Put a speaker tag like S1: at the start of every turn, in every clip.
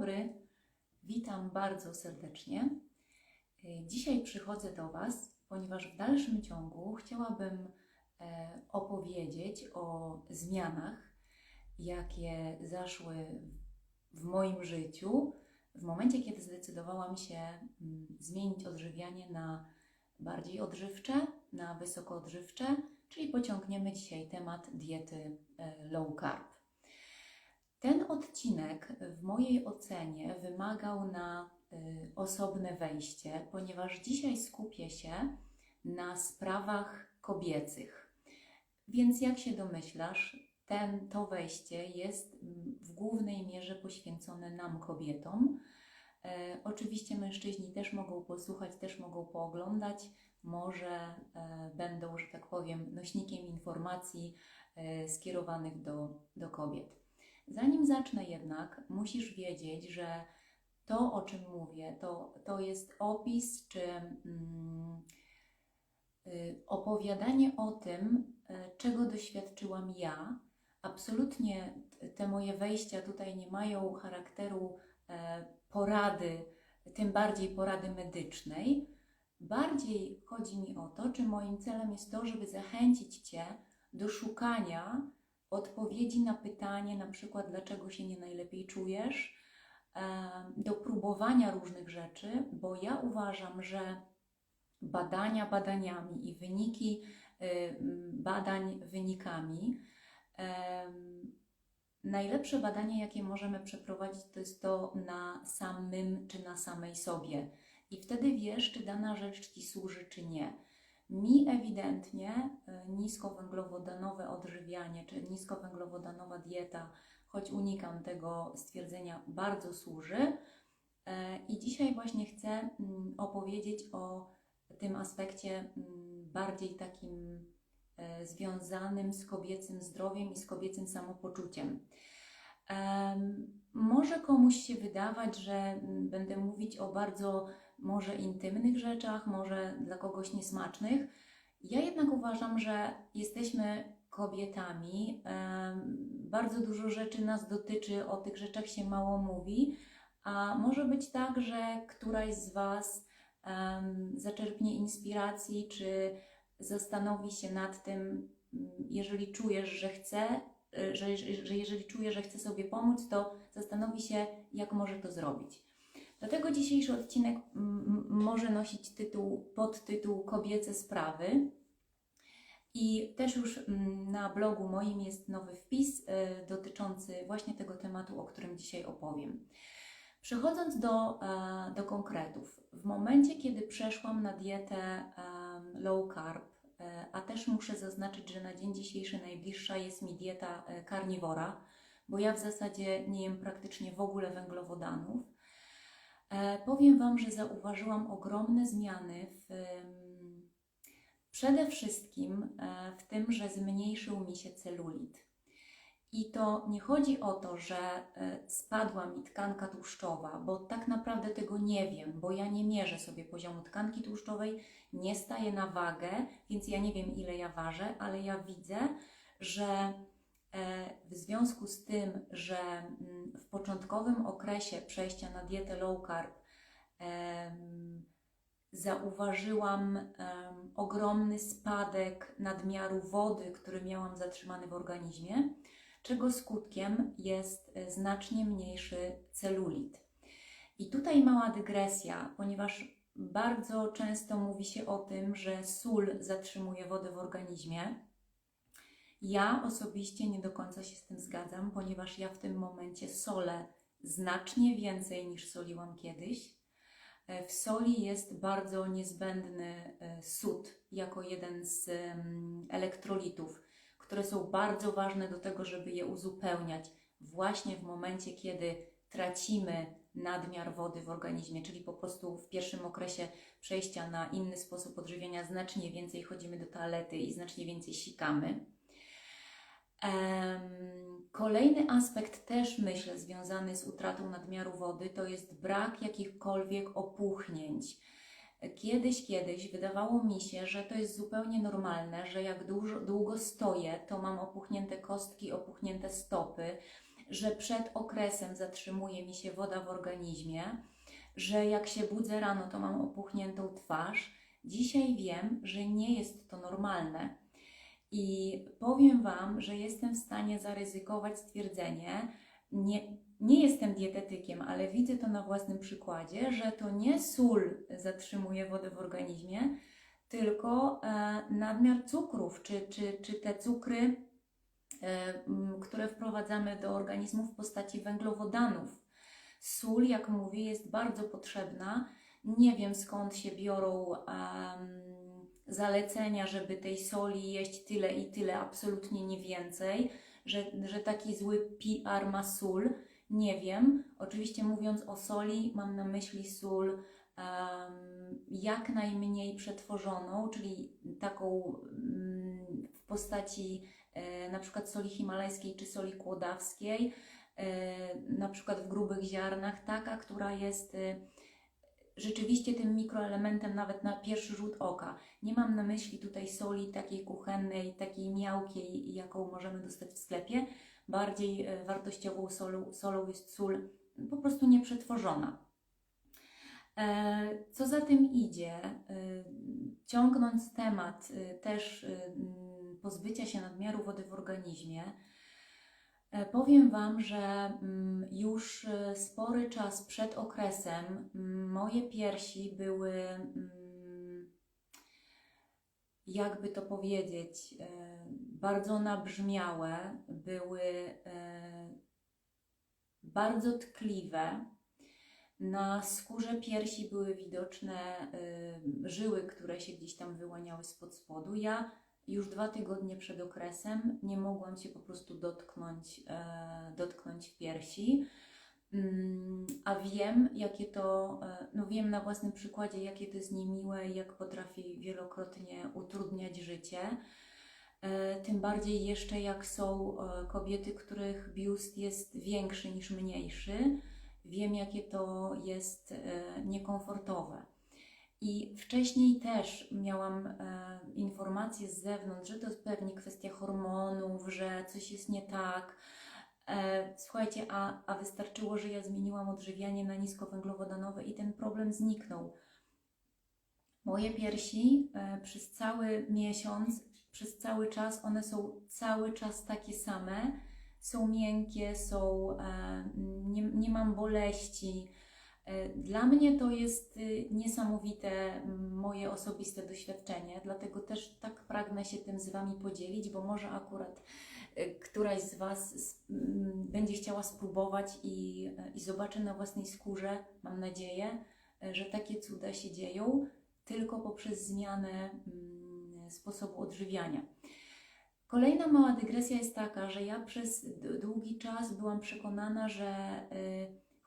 S1: dobry, witam bardzo serdecznie. Y, Dzisiaj przychodzę do Was, ponieważ w dalszym ciągu chciałabym e, opowiedzieć o zmianach, jakie zaszły w moim życiu w momencie, kiedy zdecydowałam się mm, zmienić odżywianie na bardziej odżywcze, na wysoko odżywcze, czyli pociągniemy dzisiaj temat diety e, low carb. Ten odcinek w mojej ocenie wymagał na y, osobne wejście, ponieważ dzisiaj skupię się na sprawach kobiecych. Więc jak się domyślasz, ten, to wejście jest w głównej mierze poświęcone nam, kobietom. E, oczywiście mężczyźni też mogą posłuchać, też mogą pooglądać, może e, będą, że tak powiem, nośnikiem informacji e, skierowanych do, do kobiet. Zanim zacznę jednak, musisz wiedzieć, że to, o czym mówię, to, to jest opis czy mm, y, opowiadanie o tym, y, czego doświadczyłam ja. Absolutnie te moje wejścia tutaj nie mają charakteru e, porady, tym bardziej porady medycznej. Bardziej chodzi mi o to, czy moim celem jest to, żeby zachęcić Cię do szukania odpowiedzi na pytanie, na przykład dlaczego się nie najlepiej czujesz, do próbowania różnych rzeczy, bo ja uważam, że badania badaniami i wyniki y, badań wynikami. Najlepsze badanie, jakie możemy przeprowadzić, to jest to na samym czy na samej sobie. I wtedy wiesz, czy dana rzecz Ci służy, czy nie. Mi ewidentnie y, niskowęglowodanowe odżywianie czy niskowęglowodanowa dieta, choć unikam tego stwierdzenia, bardzo służy. E, I dzisiaj właśnie chcę mm, opowiedzieć o tym aspekcie mm, bardziej takim e, związanym z kobiecym zdrowiem i z kobiecym samopoczuciem. Em, Może komuś się wydawać, że mm, będę mówić o bardzo może intymnych rzeczach, może dla kogoś niesmacznych. Ja jednak uważam, że jesteśmy kobietami. Bardzo dużo rzeczy nas dotyczy, o tych rzeczach się mało mówi, a może być tak, że któraś z Was zaczerpnie inspiracji, czy zastanowi się nad tym, jeżeli czujesz, że chce, że, że że jeżeli czuje, że chce sobie pomóc, to zastanowi się, jak może to zrobić. Dlatego dzisiejszy odcinek może nosić tytuł, podtytuł Kobiece sprawy. I też już na blogu moim jest nowy wpis y, dotyczący właśnie tego tematu, o którym dzisiaj opowiem. Przechodząc do, e, do konkretów, w momencie, kiedy przeszłam na dietę low carb, e, a też muszę zaznaczyć, że na dzień dzisiejszy najbliższa jest mi dieta e, karniwora, bo ja w zasadzie nie jem praktycznie w ogóle węglowodanów. E, Powiem Wam, że zauważyłam ogromne zmiany w, przede wszystkim e, w tym, że zmniejszył mi się celulit. I to nie chodzi o to, że e, spadła mi tkanka tłuszczowa, bo tak naprawdę tego nie wiem, bo ja nie mierzę sobie poziomu tkanki tłuszczowej, nie staję na wagę, więc ja nie wiem ile ja ważę, ale ja widzę, że w związku z tym, że mm, w początkowym okresie przejścia na dietę low carb zauważyłam ogromny spadek nadmiaru wody, który miałam zatrzymany w organizmie, czego skutkiem jest e, znacznie mniejszy celulit. I tutaj mała dygresja, ponieważ bardzo często mówi się o tym, że sól zatrzymuje wodę w organizmie. Ja osobiście nie do końca się z tym zgadzam, ponieważ ja w tym momencie solę znacznie więcej niż soliłam kiedyś. E, W soli jest bardzo niezbędny e, sód jako jeden z em, elektrolitów, które są bardzo ważne do tego, żeby je uzupełniać właśnie w momencie, kiedy tracimy nadmiar wody w organizmie, czyli po prostu w pierwszym okresie przejścia na inny sposób odżywiania znacznie więcej chodzimy do toalety i znacznie więcej sikamy. Kolejny aspekt też myślę związany z utratą nadmiaru wody to jest brak jakichkolwiek opuchnięć. Kiedyś, kiedyś wydawało mi się, że to jest zupełnie normalne, że jak długo stoję, to mam opuchnięte kostki, opuchnięte stopy, że przed okresem zatrzymuje mi się woda w organizmie, że jak się budzę rano, to mam opuchniętą twarz. Dzisiaj wiem, że nie jest to normalne. I powiem Wam, że jestem w stanie zaryzykować stwierdzenie, nie, nie jestem dietetykiem, ale widzę to na własnym przykładzie, że to nie sól zatrzymuje wodę w organizmie, tylko e, nadmiar cukrów, czy, czy, czy te cukry, e, które wprowadzamy do organizmu w postaci węglowodanów. Sól, jak mówię, jest bardzo potrzebna. Nie wiem skąd się biorą zalecenia, żeby tej soli jeść tyle i tyle, absolutnie nie więcej, że, że taki zły PR ma sól. Nie wiem. Oczywiście mówiąc o soli, mam na myśli sól em, jak najmniej przetworzoną, czyli taką mm, w postaci e, na przykład soli himalajskiej czy soli kłodawskiej, e, na przykład w grubych ziarnach, taka, która jest e, rzeczywiście tym mikroelementem nawet na pierwszy rzut oka. Nie mam na myśli tutaj soli takiej kuchennej, takiej miałkiej, jaką możemy dostać w sklepie. Bardziej e, wartościową solą, solą jest sól po prostu nieprzetworzona. E, Co za tym idzie, e, ciągnąc temat też pozbycia się nadmiaru wody w organizmie, powiem Wam, że mm, już e, spory czas przed okresem mm, moje piersi były, mm, jakby to powiedzieć, e, bardzo nabrzmiałe, były e, bardzo tkliwe. Na skórze piersi były widoczne żyły, które się gdzieś tam wyłaniały spod spodu. Ja już dwa tygodnie przed okresem nie mogłam się po prostu dotknąć, e, dotknąć piersi. Mm, a wiem, jakie to, e, no wiem na własnym przykładzie, jakie to jest niemiłe i jak potrafi wielokrotnie utrudniać życie. E, Tym bardziej jeszcze jak są kobiety, których biust jest większy niż mniejszy. Wiem, jakie to jest niekomfortowe. I wcześniej też miałam e, informacje z zewnątrz, że to jest pewnie kwestia hormonów, że coś jest nie tak. E, słuchajcie, a, a wystarczyło, że ja zmieniłam odżywianie na niskowęglowodanowe i ten problem zniknął. Moje piersi e, przez cały miesiąc, przez cały czas, one są cały czas takie same. Są miękkie, są, e, nie, nie mam boleści. E, Dla mnie to jest y, niesamowite moje osobiste doświadczenie, dlatego też tak pragnę się tym z Wami podzielić, bo może akurat y, któraś z Was będzie chciała spróbować i, e, i zobaczy na własnej skórze, mam nadzieję, e, że takie cuda się dzieją tylko poprzez zmianę sposobu odżywiania. Kolejna mała dygresja jest taka, że ja przez długi czas byłam przekonana, że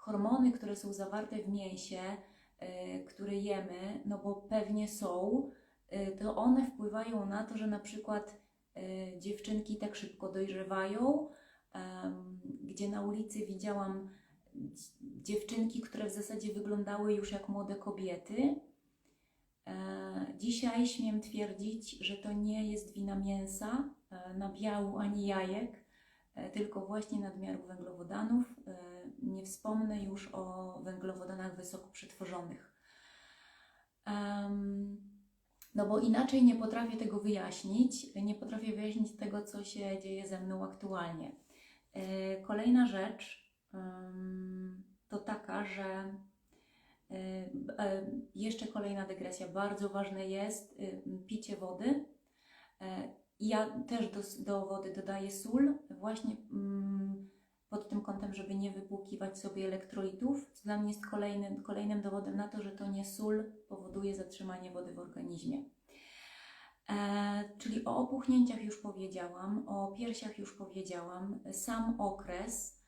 S1: hormony, które są zawarte w mięsie, y, które jemy, no bo pewnie są, y, to one wpływają na to, że na przykład y, dziewczynki tak szybko dojrzewają, gdzie na ulicy widziałam dz- dziewczynki, które w zasadzie wyglądały już jak młode kobiety. E, Dzisiaj śmiem twierdzić, że to nie jest wina mięsa, e, nabiału ani jajek, e, tylko właśnie nadmiaru węglowodanów. Nie wspomnę już o węglowodanach wysoko przetworzonych. No bo inaczej nie potrafię tego wyjaśnić, nie potrafię wyjaśnić tego, co się dzieje ze mną aktualnie. E, Kolejna rzecz to taka, że e, e, jeszcze kolejna dygresja. Bardzo ważne jest y, picie wody. Ja też do, do wody dodaję sól, właśnie mm, pod tym kątem, żeby nie wypłukiwać sobie elektrolitów, co dla mnie jest kolejnym, kolejnym dowodem na to, że to nie sól powoduje zatrzymanie wody w organizmie. E, czyli o opuchnięciach już powiedziałam, o piersiach już powiedziałam, sam okres.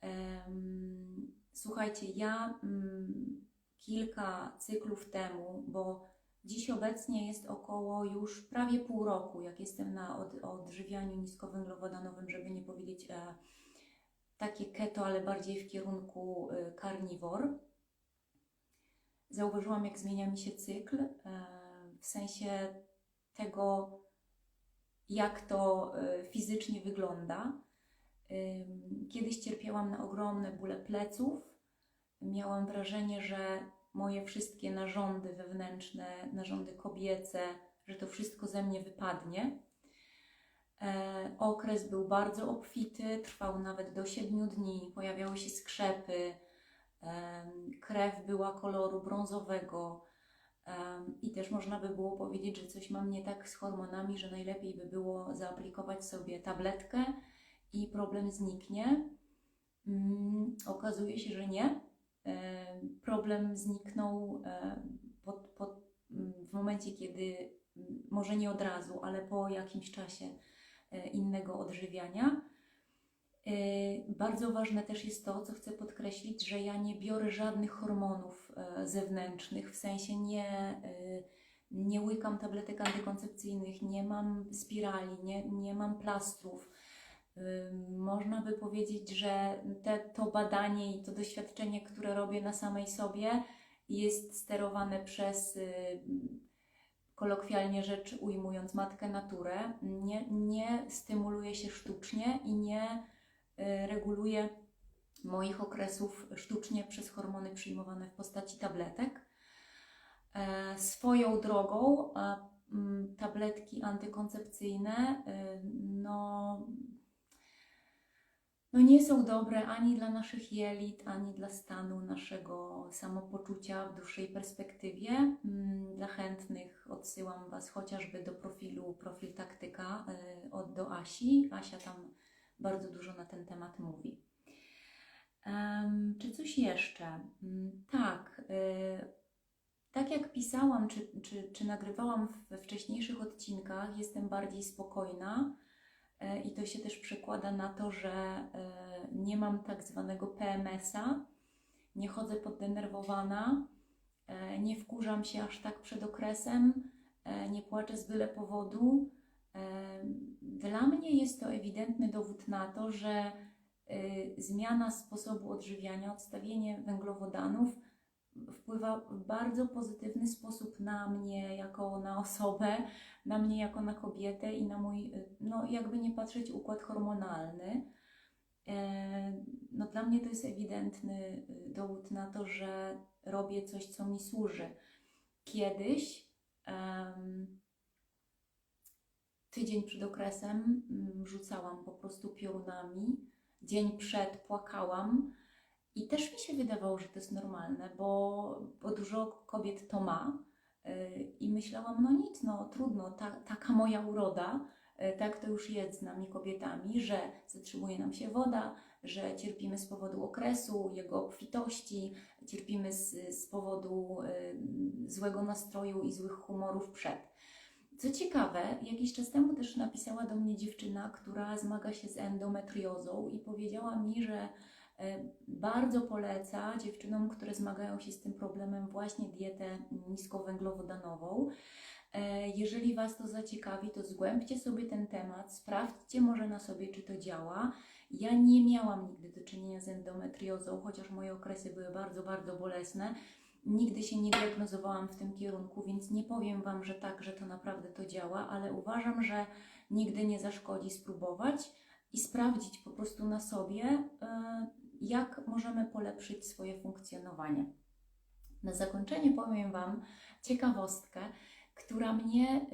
S1: Em, słuchajcie, ja mm, kilka cyklów temu, bo dziś obecnie jest około już prawie pół roku, jak jestem na od, odżywianiu niskowęglowodanowym, żeby nie powiedzieć e, takie keto, ale bardziej w kierunku e, carnivore. Zauważyłam, jak zmienia mi się cykl, e, w sensie tego, jak to e, fizycznie wygląda. Kiedyś cierpiałam na ogromne bóle pleców. Miałam wrażenie, że moje wszystkie narządy wewnętrzne, narządy kobiece, że to wszystko ze mnie wypadnie. E, okres był bardzo obfity, trwał nawet do 7 dni, pojawiały się skrzepy, krew była koloru brązowego i też można by było powiedzieć, że coś mam nie tak z hormonami, że najlepiej by było zaaplikować sobie tabletkę i problem zniknie. Mm, okazuje się, że nie. Em, Problem zniknął em, pod, pod, m, w momencie, kiedy m, może nie od razu, ale po jakimś czasie e, innego odżywiania. E, Bardzo ważne też jest to, co chcę podkreślić, że ja nie biorę żadnych hormonów e, zewnętrznych, w sensie nie, e, nie łykam tabletek antykoncepcyjnych, nie mam spirali, nie, nie mam plastrów. Można by powiedzieć, że te, to badanie i to doświadczenie, które robię na samej sobie, jest sterowane przez, kolokwialnie rzecz ujmując, matkę naturę. Nie, nie stymuluje się sztucznie i nie y, reguluje moich okresów sztucznie przez hormony przyjmowane w postaci tabletek. E, Swoją drogą mm, tabletki antykoncepcyjne y, no, no nie są dobre ani dla naszych jelit, ani dla stanu naszego samopoczucia w dłuższej perspektywie. Mm, Dla chętnych odsyłam Was chociażby do profilu Profil Taktyka y, od do Asi. Asia tam bardzo dużo na ten temat mówi. Czy coś jeszcze? Mm, Tak. y, tak jak pisałam, czy, czy, czy nagrywałam we wcześniejszych odcinkach, jestem bardziej spokojna. E, I to się też przekłada na to, że e, nie mam tak zwanego PMS-a, nie chodzę poddenerwowana, e, nie wkurzam się aż tak przed okresem, nie płaczę z byle powodu. Dla mnie jest to ewidentny dowód na to, że zmiana sposobu odżywiania, odstawienie węglowodanów wpływa w bardzo pozytywny sposób na mnie jako na osobę, na mnie jako na kobietę i na mój, y, no jakby nie patrzeć, układ hormonalny. E, No dla mnie to jest ewidentny y, dowód na to, że robię coś, co mi służy. Kiedyś, tydzień przed okresem, mm, rzucałam po prostu piorunami, dzień przed płakałam, i też mi się wydawało, że to jest normalne, bo, bo dużo kobiet to ma. Yy, I myślałam, no nic, no trudno, ta, taka moja uroda, yy, tak to już jest z nami kobietami, że zatrzymuje nam się woda, że cierpimy z powodu okresu, jego obfitości, cierpimy z, z powodu yy, złego nastroju i złych humorów przed. Co ciekawe, jakiś czas temu też napisała do mnie dziewczyna, która zmaga się z endometriozą i powiedziała mi, że Bardzo poleca dziewczynom, które zmagają się z tym problemem, właśnie dietę niskowęglowodanową. E, Jeżeli Was to zaciekawi, to zgłębcie sobie ten temat, sprawdźcie może na sobie, czy to działa. Ja nie miałam nigdy do czynienia z endometriozą, chociaż moje okresy były bardzo, bardzo bolesne. Nigdy się nie diagnozowałam w tym kierunku, więc nie powiem Wam, że tak, że to naprawdę to działa, ale uważam, że nigdy nie zaszkodzi spróbować i sprawdzić po prostu na sobie, e, jak możemy polepszyć swoje funkcjonowanie. Na zakończenie powiem Wam ciekawostkę, która mnie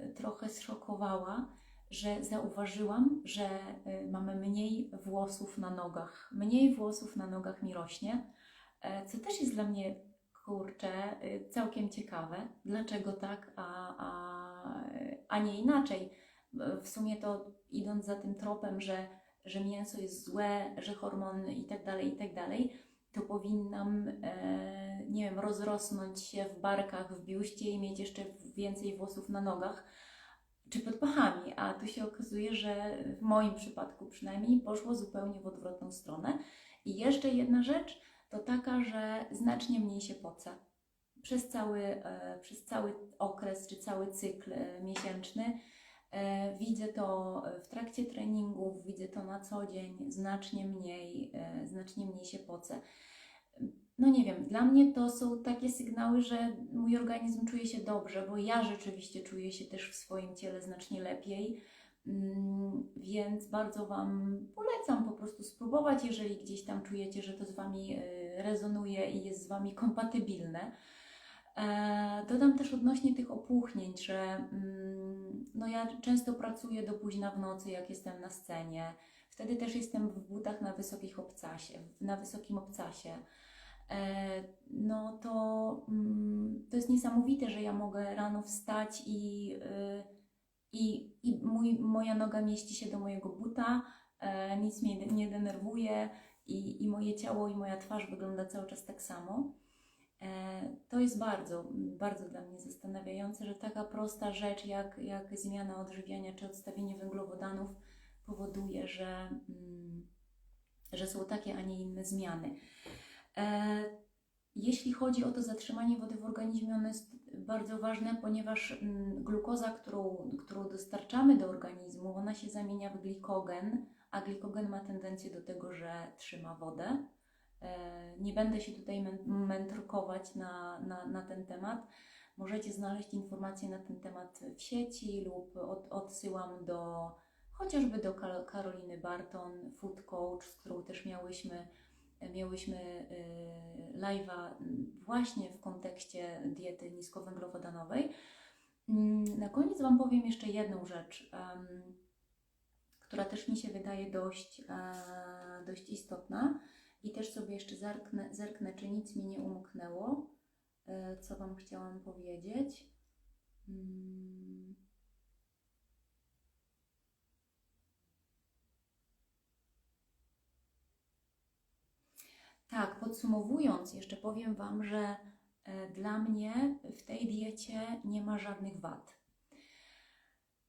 S1: y, trochę zszokowała, że zauważyłam, że y, mamy mniej włosów na nogach. Mniej włosów na nogach mi rośnie, e, co też jest dla mnie, kurczę, y, całkiem ciekawe. Dlaczego tak, a, a, a nie inaczej? W sumie to idąc za tym tropem, że że mięso jest złe, że hormony i tak dalej, i tak to powinnam, e, nie wiem, rozrosnąć się w barkach, w biuście i mieć jeszcze więcej włosów na nogach czy pod pachami, a tu się okazuje, że w moim przypadku przynajmniej poszło zupełnie w odwrotną stronę. I jeszcze jedna rzecz to taka, że znacznie mniej się pocę. Przez cały, e, przez cały okres czy cały cykl e, miesięczny Widzę to w trakcie treningów, widzę to na co dzień, znacznie mniej, e, znacznie mniej się pocę. No nie wiem, dla mnie to są takie sygnały, że mój organizm czuje się dobrze, bo ja rzeczywiście czuję się też w swoim ciele znacznie lepiej. Mm, Więc bardzo Wam polecam po prostu spróbować, jeżeli gdzieś tam czujecie, że to z Wami y, rezonuje i jest z Wami kompatybilne. E, Dodam też odnośnie tych opuchnięć, że mm, no ja często pracuję do późna w nocy, jak jestem na scenie. Wtedy też jestem w butach na, wysokich obcasie, na wysokim obcasie. E, No to, mm, to jest niesamowite, że ja mogę rano wstać i, y, i, i mój, moja noga mieści się do mojego buta, e, nic mnie nie denerwuje i, i moje ciało i moja twarz wygląda cały czas tak samo. E, To jest bardzo, bardzo dla mnie zastanawiające, że taka prosta rzecz jak, jak zmiana odżywiania czy odstawienie węglowodanów powoduje, że, mm, że są takie, a nie inne zmiany. E, Jeśli chodzi o to zatrzymanie wody w organizmie, ono jest bardzo ważne, ponieważ mm, glukoza, którą, którą dostarczamy do organizmu, ona się zamienia w glikogen, a glikogen ma tendencję do tego, że trzyma wodę. E, Nie będę się tutaj mę- mędrkować na, na, na ten temat. Możecie znaleźć informacje na ten temat w sieci lub od, odsyłam do chociażby do Kar- Karoliny Barton, food coach, z którą też miałyśmy, miałyśmy y, live'a właśnie w kontekście diety niskowęglowodanowej. Mm, Na koniec Wam powiem jeszcze jedną rzecz, która też mi się wydaje dość, e, dość istotna. I też sobie jeszcze zerknę, zerknę, czy nic mi nie umknęło, e, co Wam chciałam powiedzieć. Mm. Tak, podsumowując, jeszcze powiem Wam, że e, dla mnie w tej diecie nie ma żadnych wad.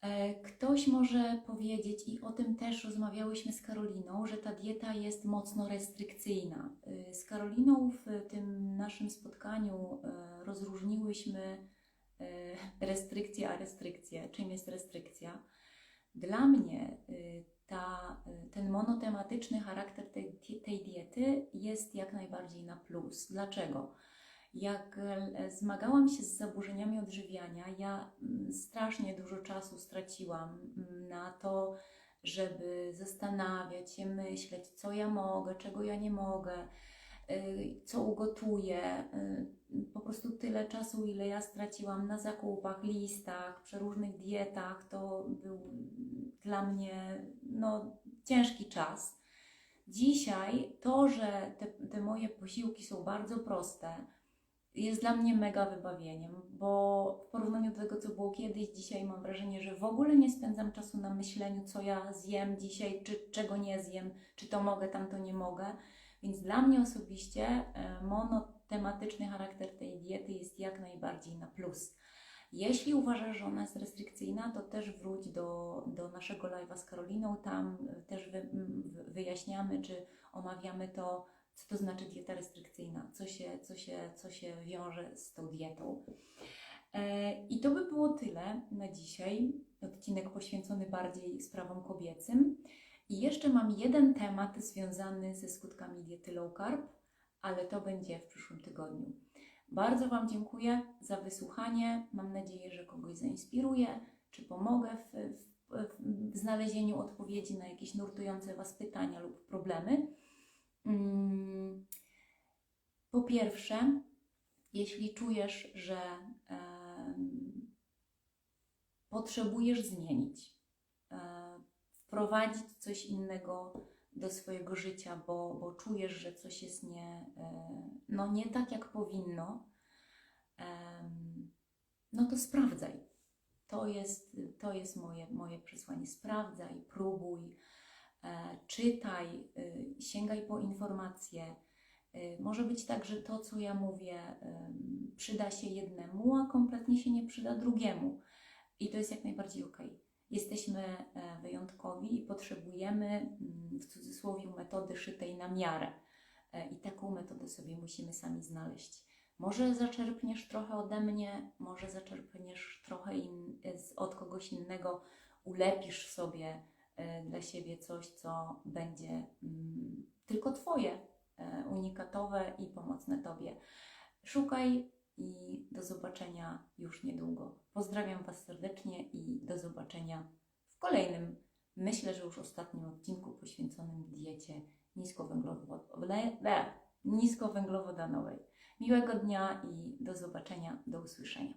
S1: E, Ktoś może powiedzieć, i o tym też rozmawiałyśmy z Karoliną, że ta dieta jest mocno restrykcyjna. E, Z Karoliną w tym naszym spotkaniu e, rozróżniłyśmy restrykcję a restrykcję. Czym jest restrykcja? Dla mnie ta, ten monotematyczny charakter tej, tej diety jest jak najbardziej na plus. Dlaczego? Jak zmagałam się z zaburzeniami odżywiania, ja mm, strasznie dużo czasu straciłam mm, na to, żeby zastanawiać się, myśleć, co ja mogę, czego ja nie mogę, y, co ugotuję. y, Po prostu tyle czasu, ile ja straciłam na zakupach, listach, przeróżnych dietach, to był dla mnie no, ciężki czas. Dzisiaj to, że te, te moje posiłki są bardzo proste, jest dla mnie mega wybawieniem, bo w porównaniu do tego, co było kiedyś, dzisiaj mam wrażenie, że w ogóle nie spędzam czasu na myśleniu, co ja zjem dzisiaj, czy czego nie zjem, czy to mogę, tamto nie mogę. Więc dla mnie osobiście e, monotematyczny charakter tej diety jest jak najbardziej na plus. Jeśli uważasz, że ona jest restrykcyjna, to też wróć do, do naszego live'a z Karoliną. Tam e, też wy, wyjaśniamy, czy omawiamy to, co to znaczy dieta restrykcyjna, się, co się, co się wiąże z tą dietą. E, I to by było tyle na dzisiaj. Odcinek poświęcony bardziej sprawom kobiecym. I jeszcze mam jeden temat związany ze skutkami diety low carb, ale to będzie w przyszłym tygodniu. Bardzo Wam dziękuję za wysłuchanie. Mam nadzieję, że kogoś zainspiruję, czy pomogę w, w, w znalezieniu odpowiedzi na jakieś nurtujące Was pytania lub problemy. Mm, Po pierwsze, jeśli czujesz, że potrzebujesz zmienić, e, wprowadzić coś innego do swojego życia, bo, bo czujesz, że coś jest nie, e, no nie tak, jak powinno, no to sprawdzaj. To jest, to jest moje, moje przesłanie. Sprawdzaj, próbuj, e, czytaj, y, sięgaj po informacje. Y, Może być tak, że to, co ja mówię, przyda się jednemu, a kompletnie się nie przyda drugiemu. I to jest jak najbardziej ok. Jesteśmy e, wyjątkowi i potrzebujemy, mm, w cudzysłowie, metody szytej na miarę. E, I taką metodę sobie musimy sami znaleźć. Może zaczerpniesz trochę ode mnie, może zaczerpniesz trochę in, z, od kogoś innego, ulepisz sobie e, dla siebie coś, co będzie mm, tylko Twoje, e, unikatowe i pomocne Tobie. Szukaj i do zobaczenia już niedługo. Pozdrawiam Was serdecznie i do zobaczenia w kolejnym, myślę, że już ostatnim odcinku poświęconym diecie niskowęglowo- niskowęglowodanowej. Miłego dnia i do zobaczenia, do usłyszenia.